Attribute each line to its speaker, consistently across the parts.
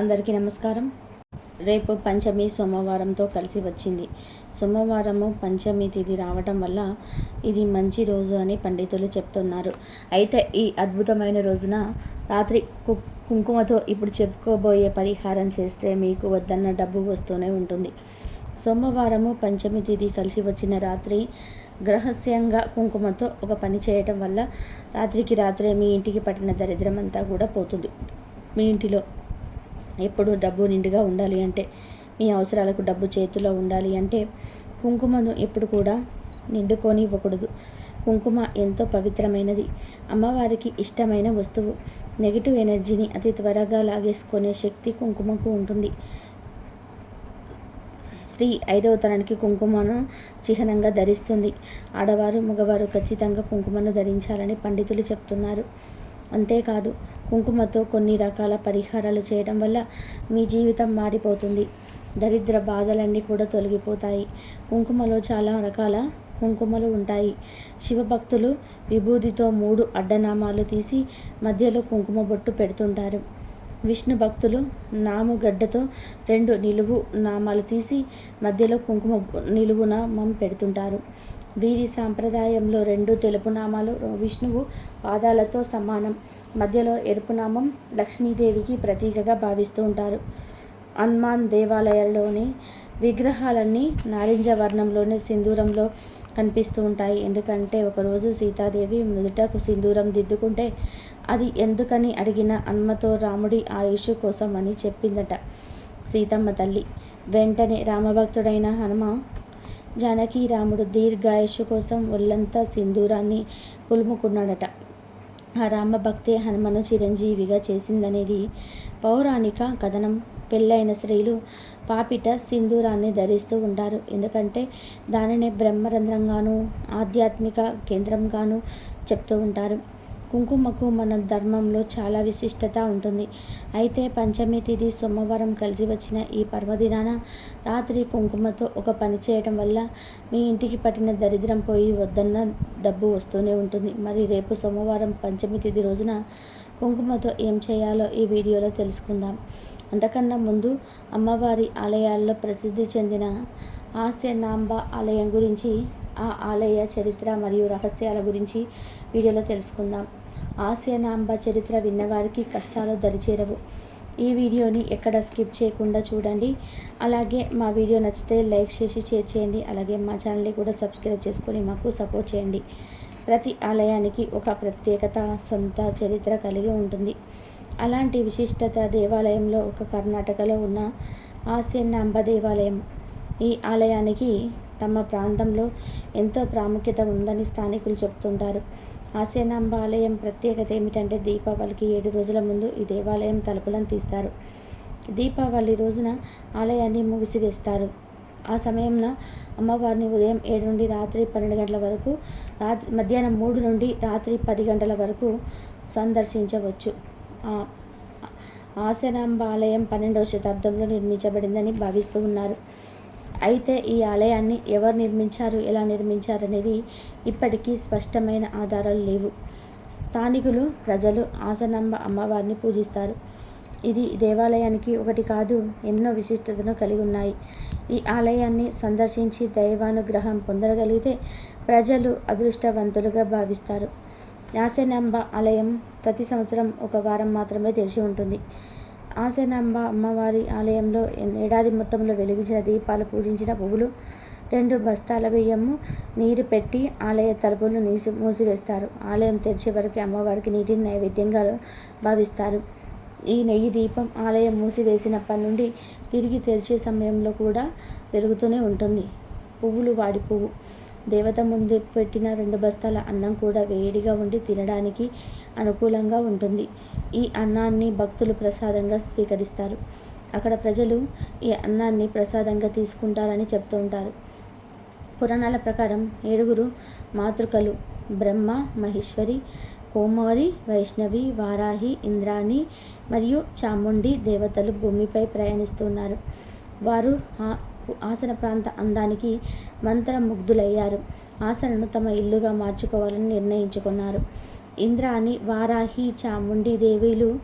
Speaker 1: అందరికీ నమస్కారం. రేపు పంచమి సోమవారంతో కలిసి వచ్చింది. సోమవారము పంచమి తిథి రావటం వల్ల ఇది మంచి రోజు అని పండితులు చెప్తున్నారు. అయితే ఈ అద్భుతమైన రోజున రాత్రి కు కుంకుమతో ఇప్పుడు చెప్పుకోబోయే పరిహారం చేస్తే మీకు వద్దన్న డబ్బు వస్తూనే ఉంటుంది. సోమవారము పంచమి తిథి కలిసి వచ్చిన రాత్రి గ్రహస్యంగా కుంకుమతో ఒక పని చేయటం వల్ల రాత్రికి రాత్రే మీ ఇంటికి పట్టిన దరిద్రం అంతా కూడా పోతుంది. మీ ఇంటిలో ఎప్పుడు డబ్బు నిండుగా ఉండాలి అంటే మీ అవసరాలకు డబ్బు చేతిలో ఉండాలి అంటే కుంకుమను ఎప్పుడు కూడా నిండుకొని ఇవ్వకూడదు కుంకుమ ఎంతో పవిత్రమైనది. అమ్మవారికి ఇష్టమైన వస్తువు. నెగిటివ్ ఎనర్జీని అతి త్వరగా లాగేసుకునే శక్తి కుంకుమకు ఉంటుంది. స్త్రీ ఐదవ తరానికి కుంకుమను చిహ్నంగా ధరిస్తుంది. ఆడవారు మగవారు ఖచ్చితంగా కుంకుమను ధరించాలని పండితులు చెప్తున్నారు. అంతేకాదు కుంకుమతో కొన్ని రకాల పరిహారాలు చేయడం వల్ల మీ జీవితం మారిపోతుంది. దరిద్ర బాధలన్నీ కూడా తొలగిపోతాయి. కుంకుమలో చాలా రకాల కుంకుమలు ఉంటాయి. శివభక్తులు విభూతితో మూడు అడ్డనామాలు తీసి మధ్యలో కుంకుమ బొట్టు పెడుతుంటారు. విష్ణు భక్తులు నాముగడ్డతో రెండు నిలువు నామాలు తీసి మధ్యలో కుంకుమ నిలువు నామం పెడుతుంటారు. వీరి సాంప్రదాయంలో రెండు తెలుపు నామాలు విష్ణువు పాదాలతో సమానం. మధ్యలో ఎరుపు నామం లక్ష్మీదేవికి ప్రతీకగా భావిస్తూ ఉంటారు. హనుమాన్ దేవాలయాల్లోని విగ్రహాలన్నీ నారింజ వర్ణంలోనే సింధూరంలో కనిపిస్తూ ఉంటాయి. ఎందుకంటే ఒకరోజు సీతాదేవి నుదుటకు సింధూరం దిద్దుకుంటే అది ఎందుకని అడిగిన అన్మతో రాముడి ఆయుష్ కోసం అని చెప్పిందట సీతమ్మ తల్లి. వెంటనే రామభక్తుడైన హనుమ జానకి రాముడు దీర్ఘాయుష్ కోసం ఒళ్ళంతా సింధూరాన్ని పులుముకున్నాడట. ఆ రామభక్తే హనుమను చిరంజీవిగా చేసిందనేది పౌరాణిక కథనం. పెళ్ళైన స్త్రీలు పాపిట సింధూరాన్ని ధరిస్తూ ఉంటారు. ఎందుకంటే దానినే బ్రహ్మరంధ్రంగాను ఆధ్యాత్మిక కేంద్రంగాను చెప్తూ ఉంటారు. కుంకుమకు మన ధర్మంలో చాలా విశిష్టత ఉంటుంది. అయితే పంచమి తిథి సోమవారం కలిసి వచ్చిన ఈ పర్వదినాన రాత్రి కుంకుమతో ఒక పని చేయటం వల్ల మీ ఇంటికి పట్టిన దరిద్రం పోయి వద్దన్న డబ్బు వస్తూనే ఉంటుంది. మరి రేపు సోమవారం పంచమి తిథి రోజున కుంకుమతో ఏం చేయాలో ఈ వీడియోలో తెలుసుకుందాం. అంతకన్నా ముందు అమ్మవారి ఆలయాల్లో ప్రసిద్ధి చెందిన ఆస్యనాంబ ఆలయం గురించి ఆ ఆలయ చరిత్ర మరియు రహస్యాల గురించి వీడియోలో తెలుసుకుందాం. ఆస్యనాంబ చరిత్ర విన్నవారికి కష్టాలు దరిచేరవు. ఈ వీడియోని ఎక్కడ స్కిప్ చేయకుండా చూడండి. అలాగే మా వీడియో నచ్చితే లైక్ చేసి షేర్ చేయండి. అలాగే మా ఛానల్ని కూడా సబ్స్క్రైబ్ చేసుకొని మాకు సపోర్ట్ చేయండి. ప్రతి ఆలయానికి ఒక ప్రత్యేకత సొంత చరిత్ర కలిగి ఉంటుంది. అలాంటి విశిష్టత దేవాలయంలో ఒక కర్ణాటకలో ఉన్న ఆస్యనాంబ దేవాలయం. ఈ ఆలయానికి తమ ప్రాంతంలో ఎంతో ప్రాముఖ్యత ఉందని స్థానికులు చెప్తుంటారు. ఆస్యనాంబ ఆలయం ప్రత్యేకత ఏమిటంటే దీపావళికి ఏడు రోజుల ముందు ఈ దేవాలయం తలుపులను తీస్తారు. దీపావళి రోజున ఆలయాన్ని మూసివేస్తారు. ఆ సమయంలో అమ్మవారిని ఉదయం ఏడు నుండి రాత్రి పన్నెండు గంటల వరకు రాత్రి మధ్యాహ్నం మూడు నుండి రాత్రి పది గంటల వరకు సందర్శించవచ్చు. ఆశనాంబ ఆలయం పన్నెండవ శతాబ్దంలో నిర్మించబడిందని భావిస్తూ ఉన్నారు. అయితే ఈ ఆలయాన్ని ఎవరు నిర్మించారు ఎలా నిర్మించారు అనేది ఇప్పటికీ స్పష్టమైన ఆధారాలు లేవు. స్థానికులు ప్రజలు ఆసనాంబ అమ్మవారిని పూజిస్తారు. ఇది దేవాలయానికి ఒకటి కాదు ఎన్నో విశిష్టతను కలిగి ఉన్నాయి. ఈ ఆలయాన్ని సందర్శించి దైవానుగ్రహం పొందగలిగితే ప్రజలు అదృష్టవంతులుగా భావిస్తారు. యాసనాంబ ఆలయం ప్రతి సంవత్సరం ఒక వారం మాత్రమే తెరిచి ఉంటుంది. ఆసేనాంబ అమ్మవారి ఆలయంలో ఏడాది మొత్తంలో వెలిగించిన దీపాలు పూజించిన పువ్వులు రెండు బస్తాల బియ్యము నీరు పెట్టి ఆలయ తలుపులు నీసి మూసివేస్తారు. ఆలయం తెరిచే వరకు అమ్మవారికి నీటిని నైవేద్యంగా భావిస్తారు. ఈ నెయ్యి దీపం ఆలయం మూసివేసినప్పటి నుండి తిరిగి తెరిచే సమయంలో కూడా వెలుగుతూనే ఉంటుంది. పువ్వులు వాడి పువ్వు. దేవత ముందు పెట్టిన రెండు బస్తాల అన్నం కూడా వేడిగా ఉండి తినడానికి అనుకూలంగా ఉంటుంది. ఈ అన్నాన్ని భక్తులు ప్రసాదంగా స్వీకరిస్తారు. అక్కడ ప్రజలు ఈ అన్నాన్ని ప్రసాదంగా తీసుకుంటారని చెప్తూ ఉంటారు. పురాణాల ప్రకారం ఏడుగురు మాతృకలు బ్రహ్మ మహేశ్వరి కోమారి వైష్ణవి వారాహి ఇంద్రాణి మరియు చాముండి దేవతలు భూమిపై ప్రయాణిస్తున్నారు వారు ఆసన ప్రాంత అందానికి మంత్రముగ్ధులయ్యారు. ఆసనను తమ ఇల్లుగా మార్చుకోవాలని నిర్ణయించుకున్నారు. ఇంద్రాని వారాహి చాముండి దేవీలు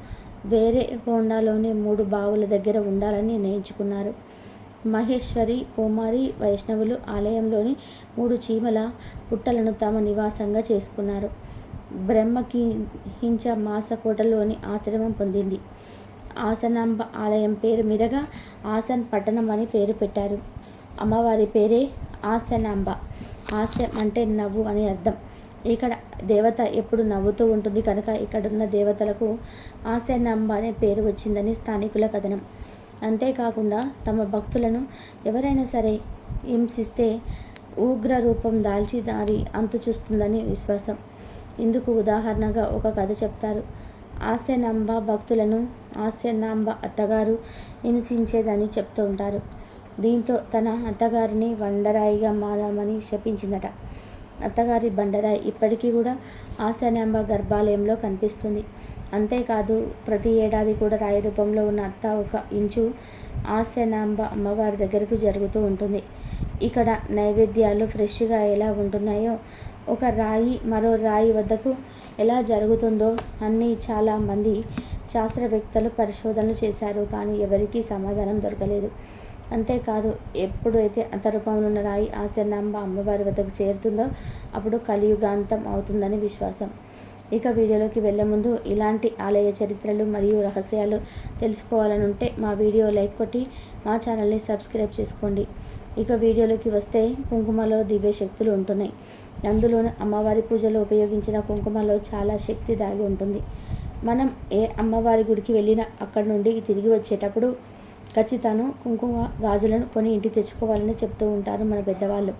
Speaker 1: వేరే హోండాలోనే మూడు బావుల దగ్గర ఉండాలని నిర్ణయించుకున్నారు. మహేశ్వరి కుమారి వైష్ణవులు ఆలయంలోని మూడు చీమల పుట్టలను తమ నివాసంగా చేసుకున్నారు. బ్రహ్మకి హించ మాసకోటలోని ఆశ్రమం పొందింది. ఆసనాంబ ఆలయం పేరు మీదుగా ఆసన్ పట్టణం అని పేరు పెట్టారు. అమ్మవారి పేరే ఆసనాంబ. ఆస్యం అంటే నవ్వు అని అర్థం. ఇక్కడ దేవత ఎప్పుడు నవ్వుతూ ఉంటుంది కనుక ఇక్కడున్న దేవతలకు ఆసనాంబ అనే పేరు వచ్చిందని స్థానికుల కథనం. అంతేకాకుండా తమ భక్తులను ఎవరైనా సరే హింసిస్తే ఉగ్ర రూపం దాల్చి దారి అంతు చూస్తుందని విశ్వాసం. ఇందుకు ఉదాహరణగా ఒక కథ చెప్తారు. ఆస్యనాంబ భక్తులను ఆస్యనాంబ అత్తగారు హింసించేదని చెప్తూ ఉంటారు. దీంతో తన అత్తగారిని బండరాయిగా మారామని శపించిందట. అత్తగారి బండరాయి ఇప్పటికీ కూడా ఆస్యనాంబ గర్భాలయంలో కనిపిస్తుంది. అంతేకాదు ప్రతి ఏడాది కూడా రాయి రూపంలో ఉన్న అత్త ఒక ఇంచు ఆస్యనాంబ అమ్మవారి దగ్గరకు జరుగుతూ ఉంటుంది. ఇక్కడ నైవేద్యాలు ఫ్రెష్గా ఎలా ఉంటున్నాయో ఒక రాయి మరో రాయి వద్దకు ఎలా జరుగుతుందో అన్నీ చాలామంది శాస్త్రవేత్తలు పరిశోధనలు చేశారు కానీ ఎవరికీ సమాధానం దొరకలేదు. అంతేకాదు ఎప్పుడైతే అంత రూపంలో ఉన్న రాయి ఆశనాంబ అమ్మవారి వద్దకు చేరుతుందో అప్పుడు కలియుగాంతం అవుతుందని విశ్వాసం. ఇక వీడియోలోకి వెళ్ళే ముందు ఇలాంటి ఆలయ చరిత్రలు మరియు రహస్యాలు తెలుసుకోవాలని ఉంటే మా వీడియో లైక్ కొట్టి మా ఛానల్ని సబ్స్క్రైబ్ చేసుకోండి. ఇక వీడియోలోకి వస్తే కుంకుమలో దివ్య శక్తులు ఉంటున్నాయి. అందులోనూ అమ్మవారి పూజలో ఉపయోగించిన కుంకుమలో చాలా శక్తి దాగి ఉంటుంది. మనం ఏ అమ్మవారి గుడికి వెళ్ళినా అక్కడి నుండి తిరిగి వచ్చేటప్పుడు ఖచ్చితంగా కుంకుమ గాజులను కొని ఇంటికి తెచ్చుకోవాలని చెప్తూ ఉంటారు మన పెద్దవాళ్ళు.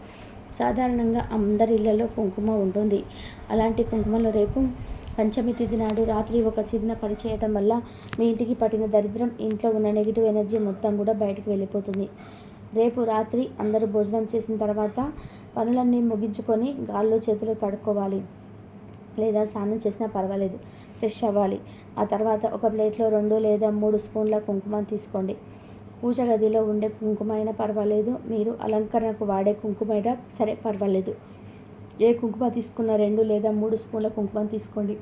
Speaker 1: సాధారణంగా అందరి ఇళ్ళలో కుంకుమ ఉంటుంది. అలాంటి కుంకుమలో రేపు పంచమి తిథి నాడు రాత్రి ఒక చిన్న పని చేయటం వల్ల మీ ఇంటికి పట్టిన దరిద్రం ఇంట్లో ఉన్న నెగిటివ్ ఎనర్జీ మొత్తం కూడా బయటికి వెళ్ళిపోతుంది. రేపు రాత్రి అందరూ భోజనం చేసిన తర్వాత పనులన్నీ ముగించుకొని గాల్లో చేతులు కడుక్కోవాలి. లేదా స్నానం చేసినా పర్వాలేదు. ఫ్రెష్ అవ్వాలి. ఆ తర్వాత ఒక ప్లేట్లో రెండు లేదా మూడు స్పూన్ల కుంకుమ తీసుకోండి. పూజ గదిలో ఉండే కుంకుమ అయినా పర్వాలేదు. మీరు అలంకరణకు వాడే కుంకుమ అయినా సరే పర్వాలేదు. ఏ కుంకుమ తీసుకున్న రెండు లేదా మూడు స్పూన్ల కుంకుమ తీసుకోండి.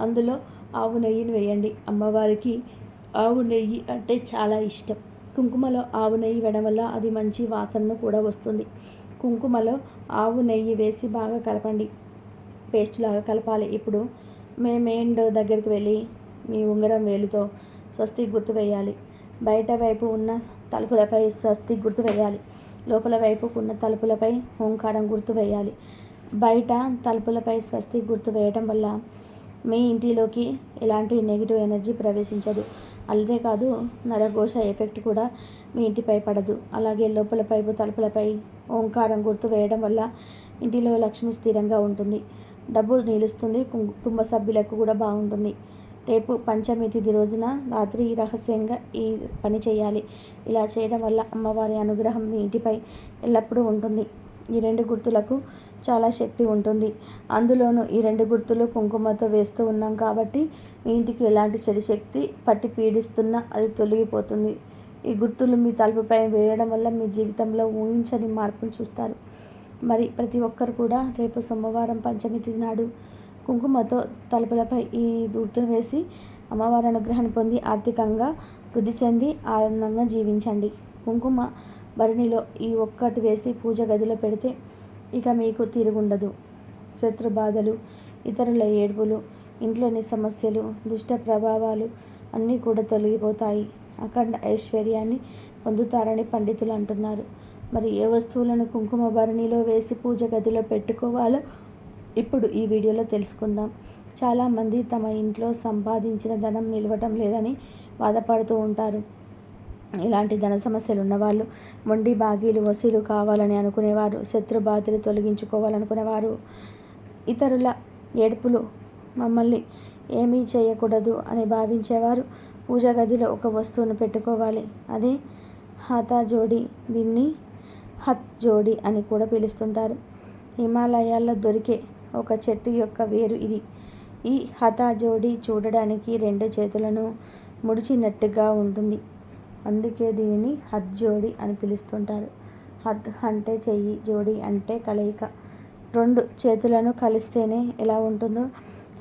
Speaker 1: అందులో ఆవు నెయ్యిని వేయండి. అమ్మవారికి ఆవు నెయ్యి అంటే చాలా ఇష్టం. కుంకుమలో ఆవు నెయ్యి వేయడం వల్ల అది మంచి వాసనను కూడా వస్తుంది. కుంకుమలో ఆవు నెయ్యి వేసి బాగా కలపండి. పేస్ట్ లాగా కలపాలి. ఇప్పుడు మే మెయిన్ డోర్ దగ్గరికి వెళ్ళి మీ ఉంగరం వేలుతో స్వస్తి గుర్తు వేయాలి. బయట వైపు ఉన్న తలుపులపై స్వస్తి గుర్తు వేయాలి. లోపల వైపు ఉన్న తలుపులపై ఓంకారం గుర్తు వేయాలి. బయట తలుపులపై స్వస్తి గుర్తు వేయటం వల్ల మీ ఇంటిలోకి ఎలాంటి నెగిటివ్ ఎనర్జీ ప్రవేశించదు. అంతేకాదు నరఘోష ఎఫెక్ట్ కూడా మీ ఇంటిపై పడదు. అలాగే లోపల పైపు తలుపులపై ఓంకారం గుర్తు వేయడం వల్ల ఇంటిలో లక్ష్మి స్థిరంగా ఉంటుంది. డబ్బు నిలుస్తుంది కుటుంబ సభ్యులకు కూడా బాగుంటుంది. రేపు పంచమి తిథి రోజున రాత్రి రహస్యంగా ఈ పని చేయాలి. ఇలా చేయడం వల్ల అమ్మవారి అనుగ్రహం మీ ఇంటిపై ఎల్లప్పుడూ ఉంటుంది. ఈ రెండు గుర్తులకు చాలా శక్తి ఉంటుంది. అందులోనూ ఈ రెండు గుర్తులు కుంకుమతో వేస్తూ ఉన్నాం కాబట్టి మీ ఇంటికి ఎలాంటి చెడు శక్తి పట్టి పీడిస్తున్నా అది తొలగిపోతుంది. ఈ గుర్తులు మీ తలుపుపై వేయడం వల్ల మీ జీవితంలో ఊహించని మార్పులు చూస్తారు. మరి ప్రతి ఒక్కరు కూడా రేపు సోమవారం పంచమి తిథి నాడు కుంకుమతో తలుపులపై ఈ గుర్తును వేసి అమ్మవారి అనుగ్రహాన్ని పొంది ఆర్థికంగా వృద్ధి చెంది ఆనందంగా జీవించండి. కుంకుమ భరణిలో ఈ ఒక్కటి వేసి పూజ గదిలో పెడితే ఇక మీకు తిరుగుండదు. శత్రు బాధలు ఇతరుల ఏడుపులు ఇంట్లోని సమస్యలు దుష్ట ప్రభావాలు అన్నీ కూడా తొలగిపోతాయి. అఖండ ఐశ్వర్యాన్ని పొందుతారని పండితులు అంటున్నారు. మరి ఏ వస్తువులను కుంకుమ భరణిలో వేసి పూజ గదిలో పెట్టుకోవాలో ఇప్పుడు ఈ వీడియోలో తెలుసుకుందాం. చాలామంది తమ ఇంట్లో సంపాదించిన ధనం నిలవటం లేదని బాధపడుతూ ఉంటారు. ఇలాంటి ధన సమస్యలు ఉన్నవాళ్ళు మొండి బాగీలు వసూలు కావాలని అనుకునేవారు శత్రు బాధలు తొలగించుకోవాలనుకునేవారు. ఇతరుల ఏడుపులు మమ్మల్ని ఏమీ చేయకూడదు అని భావించేవారు. పూజ గదిలో ఒక వస్తువును పెట్టుకోవాలి. అదే హతా జోడి దీన్ని హత్ జోడి అని కూడా పిలుస్తుంటారు. హిమాలయాల్లో దొరికే ఒక చెట్టు యొక్క వేరు ఇది. ఈ హతా జోడి చూడడానికి రెండు చేతులను ముడిచినట్టుగా ఉంటుంది. అందుకే దీనిని హత్ జోడి అని పిలుస్తుంటారు. హత్ అంటే చెయ్యి జోడి అంటే కలయిక. రెండు చేతులను కలిస్తేనే ఎలా ఉంటుందో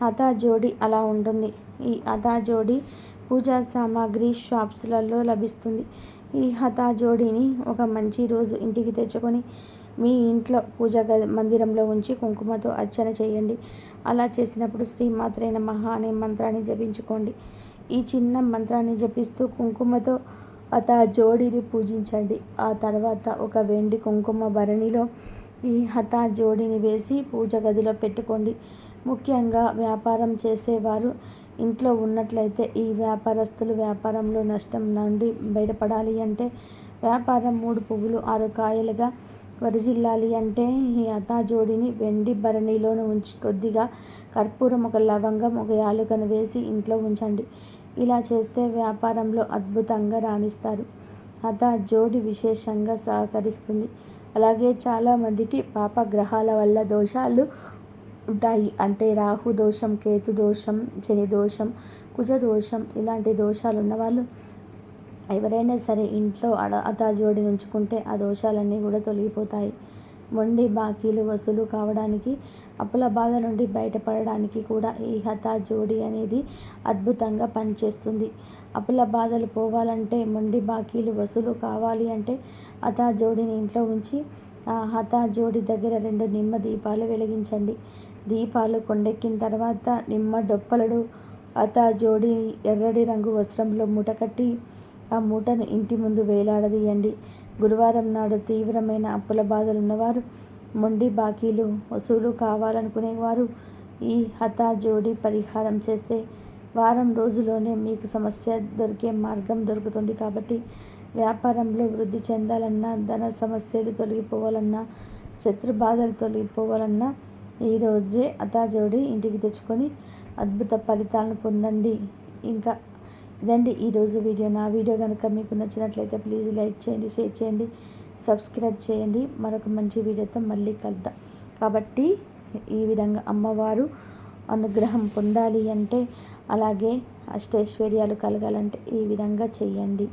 Speaker 1: హతా జోడి అలా ఉంటుంది. ఈ హతా జోడి పూజా సామాగ్రి షాప్స్లలో లభిస్తుంది. ఈ హతా జోడిని ఒక మంచి రోజు ఇంటికి తెచ్చుకొని మీ ఇంట్లో పూజ మందిరంలో ఉంచి కుంకుమతో అర్చన చేయండి. అలా చేసినప్పుడు శ్రీమాత్రే నమః అనే మంత్రాన్ని జపించుకోండి. ఈ చిన్న మంత్రాన్ని జపిస్తూ కుంకుమతో అత జోడిని పూజించండి. ఆ తర్వాత ఒక వెండి కుంకుమ భరణిలో ఈ హత జోడిని వేసి పూజ గదిలో పెట్టుకోండి. ముఖ్యంగా వ్యాపారం చేసేవారు ఇంట్లో ఉన్నట్లయితే ఈ వ్యాపారస్తులు వ్యాపారంలో నష్టం నుండి బయటపడాలి అంటే వ్యాపారం మూడు పువ్వులు ఆరు కాయలుగా వరిజిల్లాలి అంటే ఈ అతా జోడిని వెండి భరణిలోను ఉంచి కొద్దిగా కర్పూరం ఒక లవంగం ఒక యాలుకను వేసి ఇంట్లో ఉంచండి. ఇలా చేస్తే వ్యాపారంలో అద్భుతంగా రాణిస్తారు. అత జోడి విశేషంగా సహకరిస్తుంది. అలాగే చాలామందికి పాప గ్రహాల వల్ల దోషాలు ఉంటాయి. అంటే రాహు దోషం కేతు దోషం శని దోషం కుజ దోషం ఇలాంటి దోషాలు ఉన్నవాళ్ళు ఎవరైనా సరే ఇంట్లో అడ అతా జోడి ఉంచుకుంటే ఆ దోషాలన్నీ కూడా తొలగిపోతాయి. వండి బాకీలు వసూలు కావడానికి అప్పుల బాధ నుండి బయటపడడానికి కూడా ఈ హతా జోడి అనేది అద్భుతంగా పనిచేస్తుంది. అప్పుల బాధలు పోవాలంటే మొండి బాకీలు వసూలు కావాలి అంటే హతా జోడిని ఇంట్లో ఉంచి ఆ హతా జోడి దగ్గర రెండు నిమ్మ దీపాలు వెలిగించండి. దీపాలు కొండెక్కిన తర్వాత నిమ్మ డొప్పలడు హతా జోడి ఎర్రటి రంగు వస్త్రంలో ముటకట్టి ఆ మూటను ఇంటి ముందు వేలాడదీయండి. గురువారం నాడు తీవ్రమైన అప్పుల బాధలు ఉన్నవారు మొండి బాకీలు వసూలు కావాలనుకునేవారు ఈ హతాజోడి పరిహారం చేస్తే వారం రోజుల్లోనే మీకు సమస్య దొరికే మార్గం దొరుకుతుంది కాబట్టి వ్యాపారంలో వృద్ధి చెందాలన్నా ధన సమస్యలు తొలగిపోవాలన్నా శత్రు బాధలు తొలగిపోవాలన్నా ఈరోజే అతా జోడి ఇంటికి తెచ్చుకొని అద్భుత ఫలితాలను పొందండి. ఇంకా ఇదండి ఈరోజు వీడియో. నా వీడియో కనుక మీకు నచ్చినట్లయితే ప్లీజ్ లైక్ చేయండి షేర్ చేయండి సబ్స్క్రైబ్ చేయండి. మరొక మంచి వీడియోతో మళ్ళీ కలుద్దాం. కాబట్టి ఈ విధంగా అమ్మవారు అనుగ్రహం పొందాలి అంటే అలాగే అష్టైశ్వర్యాలు కలగాలంటే ఈ విధంగా చేయండి.